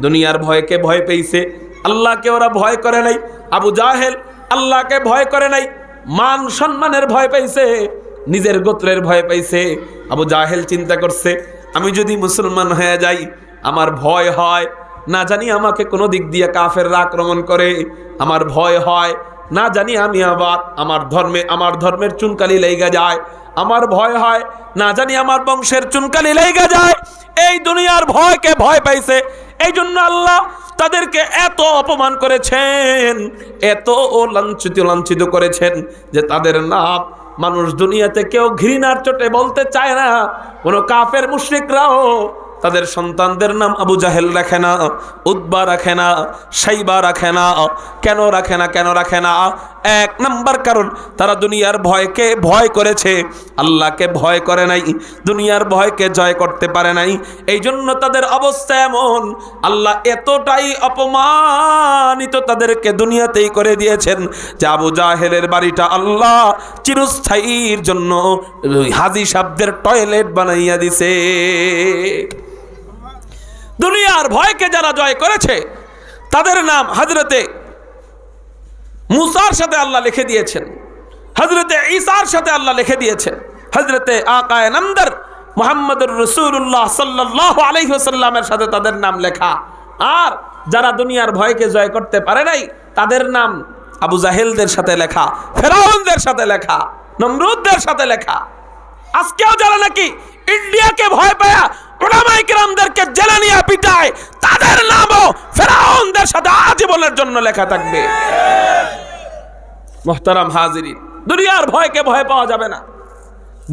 দুনিয়ার ভয়কে ভয় পেয়েছে। আল্লাহকে ওরা ভয় করে নাই। আবু জাহেল আল্লাহকে ভয় করে নাই। মান সম্মানের ভয় পাইছে নিজের গোত্রের ভয় পাইছে আবু জাহেল চিন্তা করছে, আমি যদি মুসলমান হয়ে যাই, আমার ভয় হয়। না জানি আমাকে কোনো দিক দিয়ে কাফেররা আক্রমণ করে। আমার ভয় হয়। না জানি আমি আবার আমার ধর্মে, আমার ধর্মের চুনকালি লেগে যায়। আমার ভয় হয়। না জানি আমার বংশের চুনকালি লেগে যায়। এই দুনিয়ার ভয়কে ভয় পাইছে এই জন্য আল্লাহ তাদেরকে এত অপমান করেছেন, এত ও লাঞ্ছিত লাঞ্ছিত করেছেন যে তাদের নাম মানুষ দুনিয়াতে কেউ ঘৃণার চোটে বলতে চায় না। কোনো কাফের মুশ্রিকরাও তাদের সন্তানদের নাম আবু জাহেল রাখে না উদ্বা রাখে না, সাইবা রাখে না, কেন রাখে না, কেন রাখে না? এক নাম্বার কারণ, তারা দুনিয়ার ভয়কে ভয় করেছে। আল্লাহকে ভয় করে নাই, দুনিয়ার ভয়কে জয় করতে পারে নাই। এই জন্য তাদের অবস্থা এমন, আল্লাহ এতটাই অপমানিত তাদেরকে দুনিয়াতেই করে দিয়েছেন যে আবু জাহেলের বাড়িটা আল্লাহ চিরস্থায়ীর জন্য হাজি শব্দের টয়লেট বানাইয়া দিছে। দুনিয়ার ভয়কে যারা জয় করেছে, তাদের নাম হজরতে মুসার সাথে আল্লাহ লিখে দিয়েছেন। হজরতে ঈসার সাথে আল্লাহ লিখে দিয়েছেন। হজরতে আকায় নন্দর মোহাম্মদুর রসুল্লাহ সাল্লাহ আলহিহাসাল্লামের সাথে তাদের নাম লেখা। আর যারা দুনিয়ার ভয়কে জয় করতে পারে নাই, তাদের নাম আবু জাহেলদের সাথে লেখা, ফেরাউনদের সাথে লেখা, নমরুদদের সাথে লেখা। আজকেও যারা নাকি ইন্ডিয়াকে ভয় পায়া ওলামাই কিরামদেরকে জেলে নিয়ে পিটায়, তাদের নামও ফেরাউনদের সাথে আজীবনের জন্য লেখা থাকবে। মোহতারাম হাজিরিন, দুনিয়ার ভয়কে ভয় পাওয়া যাবে না।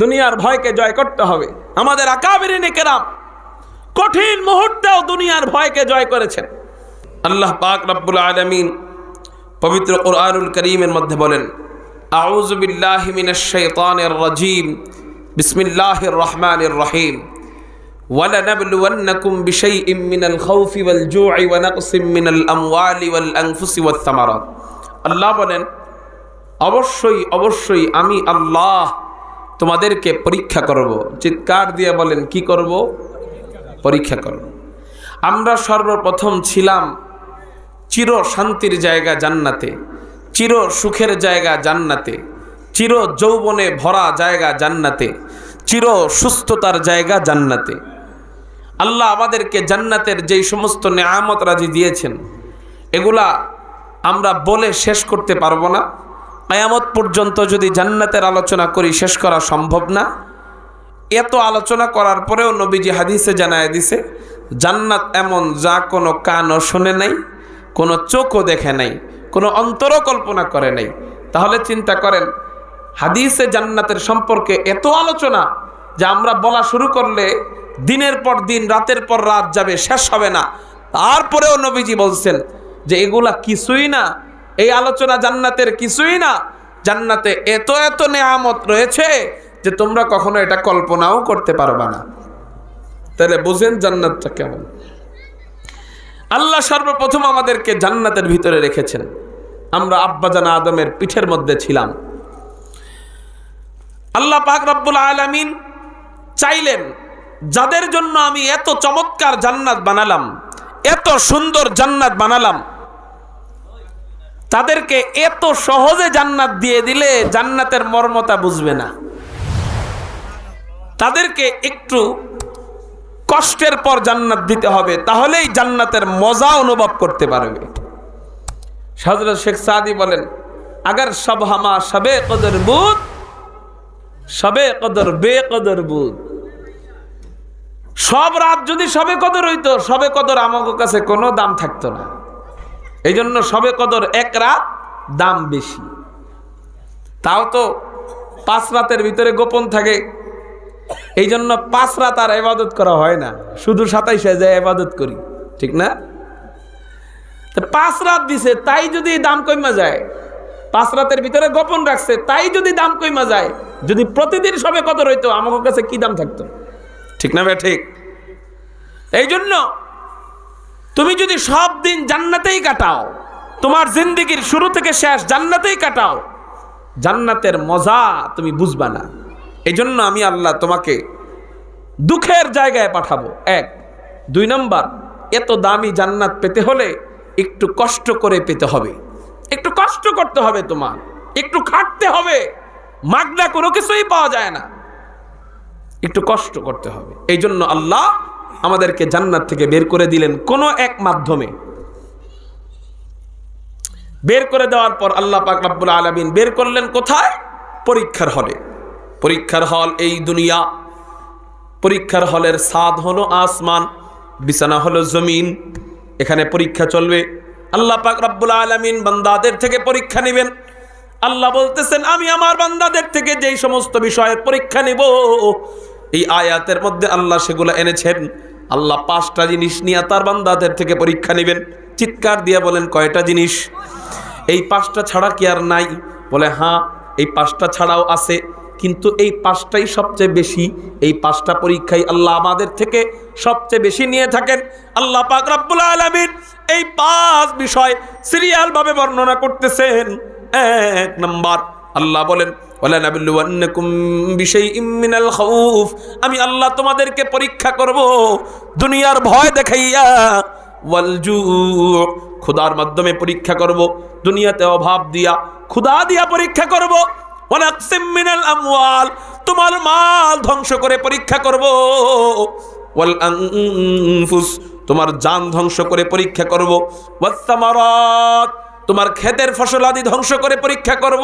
দুনিয়ার ভয়কে জয় করতে হবে। আমাদের আকাবিরিনী কেরাম কঠিন মুহূর্তেও দুনিয়ার ভয়কে জয় করেছেন। আল্লাহ পাক রব্বুল আলমিন পবিত্র কোরআনুল করিমের মধ্যে বলেন, আউযু বিল্লাহি মিনাশ শাইতানির রাজিম। বিসমিল্লাহির রহমানির রহিম। ولنبلونكم بشيء من الخوف والجوع ونقص من الأموال والأنفس والثمرات আল্লাহ বলেন অবশ্যই অবশ্যই আমি আল্লাহ তোমাদেরকে পরীক্ষা করব চিৎকার দিয়ে বলেন কি করব পরীক্ষা করব আমরা সর্বপ্রথম ছিলাম চির শান্তির জায়গা জান্নাতে চির সুখের জায়গা জান্নাতে চির যৌবনে ভরা জায়গা জান্নাতে চির সুস্থতার জায়গা জান্নাতে আল্লাহ আমাদেরকে জান্নাতের যেই সমস্ত নেয়ামত রাজি দিয়েছেন, এগুলা আমরা বলে শেষ করতে পারব না। আয়ামত পর্যন্ত যদি জান্নাতের আলোচনা করি, শেষ করা সম্ভব না। এত আলোচনা করার পরেও নবীজি হাদিসে জানায় দিছে, জান্নাত এমন যা কোনো কানও শোনে নাই, কোনো চোখও দেখে নাই, কোনো অন্তরও কল্পনা করে নাই। তাহলে চিন্তা করেন, হাদিসে জান্নাতের সম্পর্কে এত আলোচনা যে আমরা বলা শুরু করলে দিনের পর দিন, রাতের পর রাত যাবে, শেষ হবে না। তারপরেও নবীজি বলছেন যে, এগুলা কিছুই না। এই আলোচনা জান্নাতের কিছুই না। জান্নাতে এত এত নেয়ামত রয়েছে যে তোমরা কখনো এটা কল্পনাও করতে পারবা না। তাহলে বুঝেন জান্নাতটা কেমন। আল্লাহ সর্বপ্রথম আমাদেরকে জান্নাতের ভিতরে রেখেছেন। আমরা আব্বাজান আদমের পিঠের মধ্যে ছিলাম। আল্লাহ পাক রব্বুল আলামিন চাইলেন যাদের জন্য আমি এত চমৎকার জান্নাত বানালাম, এত সুন্দর জান্নাত বানালাম, তাদেরকে এত সহজে জান্নাত দিয়ে দিলে জান্নাতের মর্মতা বুঝবে না। তাদেরকে একটু কষ্টের পর জান্নাত দিতে হবে, তাহলেই জান্নাতের মজা অনুভব করতে পারবে। হজরত শেখ সাদি বলেন, আগার সব হামা, সবে কদর বুধ সবে কদর বে কদর বুধ সব রাত যদি সবে কদর হইতো, সবে কদর আমাকে কাছে কোনো দাম থাকতো না। এই জন্য সবে কদর এক রাত দাম বেশি। তাও তো পাঁচ রাতের ভিতরে গোপন থাকে। এই জন্য পাঁচ রাত আর এবাদত করা হয় না। শুধু সাতাইশে যায় এবাদত করি, ঠিক না? পাঁচ রাত দিছে, তাই যদি দাম কমা যায়, পাঁচ রাতের ভিতরে গোপন রাখছে, তাই যদি দাম কমা যায়, যদি প্রতিদিন সবে কত রইতো আমার কাছে কি দাম থাকতো? ঠিক না ভাই? ঠিক। এই জন্য তুমি যদি সব দিন জান্নাতেই কাটাও, তোমার জিন্দিগির শুরু থেকে শেষ জান্নাতেই কাটাও, জান্নাতের মজা তুমি বুঝবা না। এই জন্য আমি আল্লাহ তোমাকে দুঃখের জায়গায় পাঠাবো। এক। দুই নম্বর, এত দামি জান্নাত পেতে হলে একটু কষ্ট করে পেতে হবে। একটু কষ্ট করতে হবে তোমার। একটু খাটতে হবে। মাগনা কোনো কিছুই পাওয়া যায় না। একটু কষ্ট করতে হবে। এই জন্য আল্লাহ আমাদেরকে জান্নাত থেকে বের করে দিলেন কোনো এক মাধ্যমে। বের করে দেওয়ার পর আল্লাহ পাক রাব্বুল আলামিন বের করলেন কোথায়? পরীক্ষার হলে। পরীক্ষার হল এই দুনিয়া। পরীক্ষার হলের স্বাদ হলো আসমান, বিছানা হলো জমিন। এখানে পরীক্ষা চলবে। আল্লাহ পাক রাব্বুল আলামিন বান্দাদের থেকে পরীক্ষা নেবেন। আল্লাহ বলতেছেন, আমি আমার বান্দাদের থেকে যেই সমস্ত বিষয়ের পরীক্ষা নিব এই আয়াতের মধ্যে আল্লাহ সেগুলো এনেছেন। আল্লাহ পাঁচটা জিনিস নিয়ে তার বান্দাদের থেকে পরীক্ষা নেবেন। চিৎকার দিয়ে বলেন, কয়টা জিনিস? এই পাঁচটা ছাড়া কি আর নাই? বলে হ্যাঁ এই পাঁচটা ছাড়াও আছে। কিন্তু এই পাঁচটাই সবচেয়ে বেশি। এই পাঁচটা পরীক্ষাই আল্লাহ আমাদের থেকে সবচেয়ে বেশি নিয়ে থাকেন। আল্লাহ পাক রাব্বুল আলামিন এই পাঁচ বিষয় সিরিয়াল ভাবে বর্ণনা করতেছেন। এক নাম্বার, আল্লাহ বলেন আমি আল্লাহ তোমাদেরকে পরীক্ষা করব, দুনিয়ার ভয় দেখাইয়া। ওয়ালজু খুদার মাধ্যমে পরীক্ষা করব, দুনিয়াতে অভাব দিয়া খুদা দিয়া পরীক্ষা করব। মিনাল আমওয়াল, তোমার মাল ধ্বংস করে পরীক্ষা করব। ওয়াল আনফুস, তোমার জান ধ্বংস করে পরীক্ষা করব। ওয়াসসামারাত তোমার ক্ষেতের ফসল আদি ধ্বংস করে পরীক্ষা করব।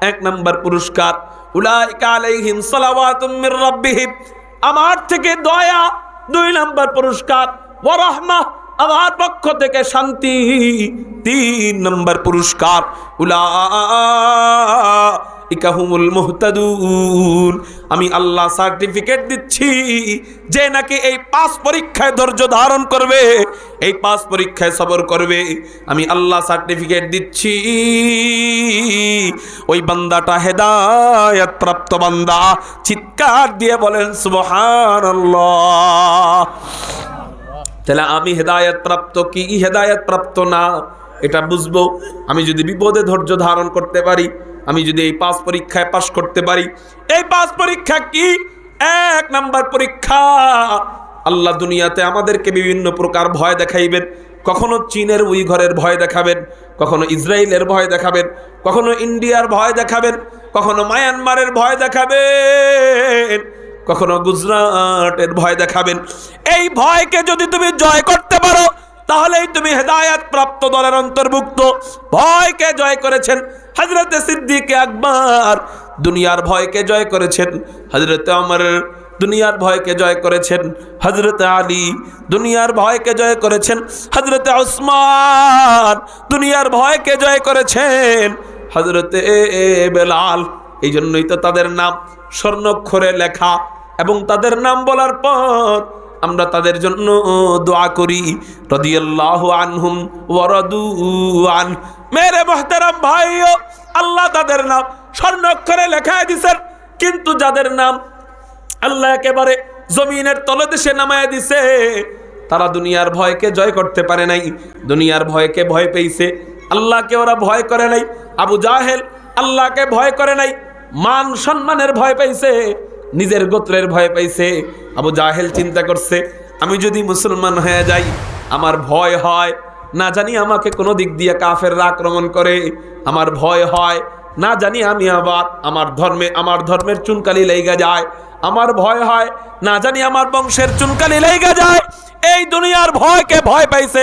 এক নম্বর পুরস্কার। উলাইকা আলাইহিম আমার থেকে দয়া, দুই নম্বর পুরস্কার। ওয়া রাহমাহ আমার পক্ষ থেকে শান্তি। তিন নম্বর পুরস্কার। উলা ইকাহুমুল মুহতাদুন। আমি আল্লাহ সার্টিফিকেট দিচ্ছি যে নাকি এই পাঁচ পরীক্ষায় ধৈর্য ধারণ করবে, এই পাঁচ পরীক্ষায় সবর করবে। আমি আল্লাহ সার্টিফিকেট দিচ্ছি। ওই বান্দাটা হেদায়ত প্রাপ্ত বান্দা। চিৎকার দিয়ে বলেন, সুবহানাল্লাহ। তাহলে আমি হেদায়ত প্রাপ্ত কি? হেদায়ত প্রাপ্ত না, এটা বুঝব। আমি যদি বিপদে ধৈর্য ধারণ করতে পারি আমি যদি এই পাঁচ পরীক্ষায় পাশ করতে পারি, এই পাঁচ পরীক্ষা কি? এক নাম্বার পরীক্ষা। আল্লাহ দুনিয়াতে আমাদেরকে বিভিন্ন প্রকার ভয় দেখাইবেন। কখনো চীনের উই ঘরের ভয় দেখাবেন, কখনো ইসরায়েলের ভয় দেখাবেন, কখনো ইন্ডিয়ার ভয় দেখাবেন, কখনো মায়ানমারের ভয় দেখাবেন, কখনো গুজরাটের ভয় দেখাবেন। এই ভয়কে যদি তুমি জয় করতে পারো তাহলেই তুমি হেদায়াত প্রাপ্ত দলের অন্তর্ভুক্ত। ভয়কে জয় করেছেন হজরতে সিদ্দিকে আকবর। দুনিয়ার ভয়কে জয় করেছেন হজরতে আমার দুনিয়ার ভয়কে জয় করেছেন হজরতে আলী। দুনিয়ার ভয়কে জয় করেছেন হজরতে ওসমান। দুনিয়ার ভয়কে জয় করেছেন হজরতে বেলাল। এই জন্যই তো তাদের নাম স্বর্ণক্ষরে লেখা। এবং তাদের নাম বলার পর আমরা তাদের জন্য দোয়া করি। রদিয়াল্লাহু আনহুম ওয়ারাদু আন। মেরে মোহতারাম ভাইও, আল্লাহ তাদের নাম স্বর্ণক্ষরে লেখায় দিছেন। কিন্তু যাদের নাম আল্লাহ একেবারে জমিনের তলদেশে নামায় দিছে, তারা দুনিয়ার ভয়কে জয় করতে পারে নাই। দুনিয়ার ভয়কে ভয় পেয়েছে। আল্লাহকে ওরা ভয় করে নাই। আবু জাহেল আল্লাহকে ভয় করে নাই। মান সম্মানের ভয় পাইছে নিজের গোত্রের ভয় পাইছে, আবু জাহেল চিন্তা করছে, আমি যদি মুসলমান হয়ে যাই, আমার ভয় হয়। না জানি আমাকে কোনো দিক দিয়ে কাফেররা আক্রমণ করে, আমার ভয় হয়। না জানি আমি আবার আমার ধর্মে, আমার ধর্মের চুনকালি লেগে যায়, আমার ভয় হয়। না জানি আমার বংশের চুনকালি লেগে যায়। এই দুনিয়ার ভয়কে ভয় পাইছে।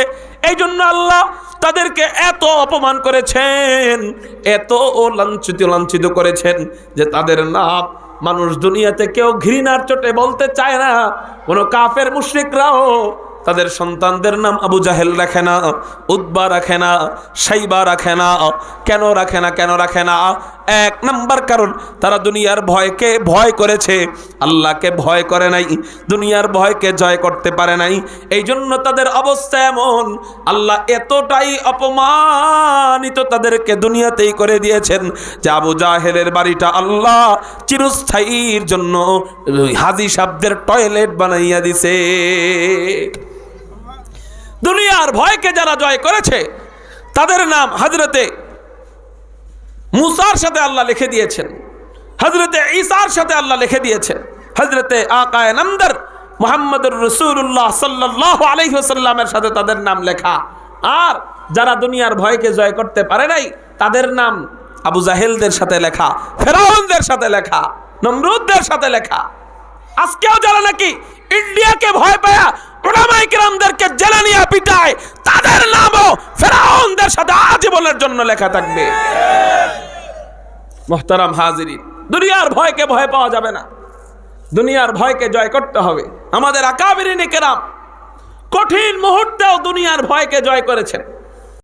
এই জন্য আল্লাহ তাদেরকে এত অপমান করেছেন, এত ও লাঞ্ছিত লাঞ্ছিত করেছেন যে তাদের নাম মানুষ দুনিয়াতে কেউ ঘৃণার চোটে বলতে চায় না। কোনো কাফের মুশ্রিকরাও তাদের সন্তানদের নাম আবু জাহেল রাখে না উদ্বা রাখে না, সাইবা রাখে না, কেন রাখে না, কেন রাখে না এক নাম্বার কারণ, তারা দুনিয়ার ভয়কে ভয় করেছে। আল্লাহকে ভয় করে নাই, দুনিয়ার ভয়কে জয় করতে পারে নাই। এই জন্য তাদের অবস্থা এমন, আল্লাহ এতটাই অপমানিত তাদেরকে দুনিয়াতেই করে দিয়েছেন যে আবু জাহেলের বাড়িটা আল্লাহ চিরস্থায়ীর জন্য হাজি সাবদের টয়লেট বানাইয়া দিছে। দুনিয়ার ভয়কে যারা জয় করেছে, তাদের নাম হজরতে মুসার সাথে আল্লাহ লিখে দিয়েছেন। হজরতে ঈসার সাথে আল্লাহ লিখে দিয়েছেন। হজরতে আকায় নন্দর মোহাম্মদুর রসুল্লাহ সাল্লাহ আলহিহাসাল্লামের সাথে তাদের নাম লেখা। আর যারা দুনিয়ার ভয়কে জয় করতে পারে নাই, তাদের নাম আবু জাহেলদের সাথে লেখা, ফেরাউনদের সাথে লেখা, নমরুদদের সাথে লেখা। আজকেও যারা নাকি ইন্ডিয়াকে ভয় পায়া ওলামাই কিরামদেরকে জেলে নিয়ে পিটায়, তাদের নামও ফেরাউনদের সাথে আজীবনের জন্য লেখা থাকবে। মোহতারাম হাজিরিন। দুনিয়ার ভয়কে ভয় পাওয়া যাবে না। দুনিয়ার ভয়কে জয় করতে হবে। আমাদের আকাবিরিনী কেরাম কঠিন মুহূর্তেও দুনিয়ার ভয়কে জয় করেছেন।